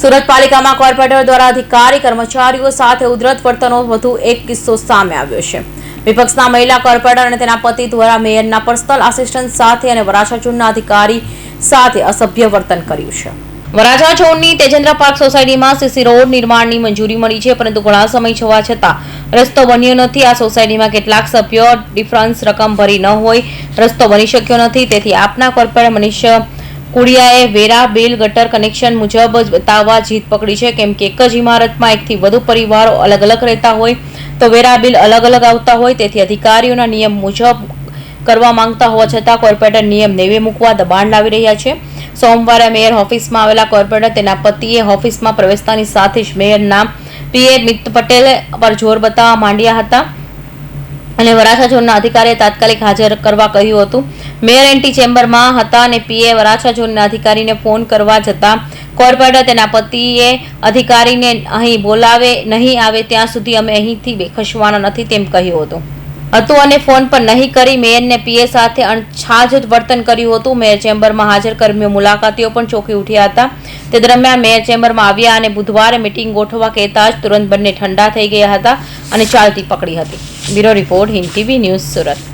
સુરત પાલિકામાં કોર્પોરેટર દ્વારા અધિકારી, કર્મચારીઓ સાથે ઉધરત વર્તનનો વધુ એક કિસ્સો સામે આવ્યો છે. વિપક્ષના મહિલા કોર્પોરેટર અને તેના પતિ દ્વારા મેયરના પર્સનલ આસિસ્ટન્ટ સાથે અને વરાછા ઝોનના અધિકારી સાથે અસભ્ય વર્તન કર્યું છે. વરાછા ઝોનની તેજેન્દ્ર પાર્ક સોસાયટીમાં સીસી રોડ નિર્માણની મંજૂરી મળી છે, પરંતુ ઘણા સમય જવા છતાં રસ્તો બન્યો નથી. આ સોસાયટીમાં કેટલાક સભ્યો ડિફરન્સ રકમ ભરી ન હોય, રસ્તો બની શક્યો નથી. તેથી આપના કોર્પોરેટર મનીષ કુડિયાએ વેરા બિલ ગટર કનેક્શન મુજબ જ બતાવવા જીત પકડી છે. કેમ કે એક જ ઇમારતમાં એકથી વધુ પરિવારો અલગ અલગ રહેતા હોય, તો વેરા બિલ અલગ અલગ આવતા હોય. તેથી અધિકારીઓના નિયમ મુજબ કરવા માંગતા હોવા છતાં કોર્પોરેટર નિયમ નેવે મૂકવા દબાણ લાવી રહ્યા છે. સોમવારે મેયર ઓફિસમાં આવેલા કોર્પોરેટર તેના પતિએ ઓફિસમાં પ્રવેશતાની સાથે જ મેયરના પીએ મિત પટેલ પર જોર બતાવવા માંડ્યા હતા. અને વરાછા ઝોનના અધિકારીએ તાત્કાલિક હાજર કરવા કહ્યું હતું. મેયર એન્ટી ચેમ્બરમાં હતા અને પીએ વરાછા ઝોનના અધિકારીને ફોન કરવા જતા કોર્પોરેટર તેના પતિએ અધિકારીને અહીં બોલાવે, નહીં આવે ત્યાં સુધી અમે અહીંથી ખસવાના નથી તેમ કહ્યું હતું. હતું અને ફોન પર નહીં કરી મેયરને પીએ સાથે અણછાજ વર્તન કર્યું હતું. મેયર ચેમ્બરમાં હાજર કર્મીઓ મુલાકાતીઓ પણ ચોકી ઉઠ્યા હતા. તે દરમિયાન મેયર ચેમ્બરમાં આવ્યા અને બુધવારે મીટિંગ ગોઠવવા કહેતા જ તુરંત બંને ઠંડા થઈ ગયા હતા અને ચાલતી પકડી હતી. Bureau report Hind TV news Surat.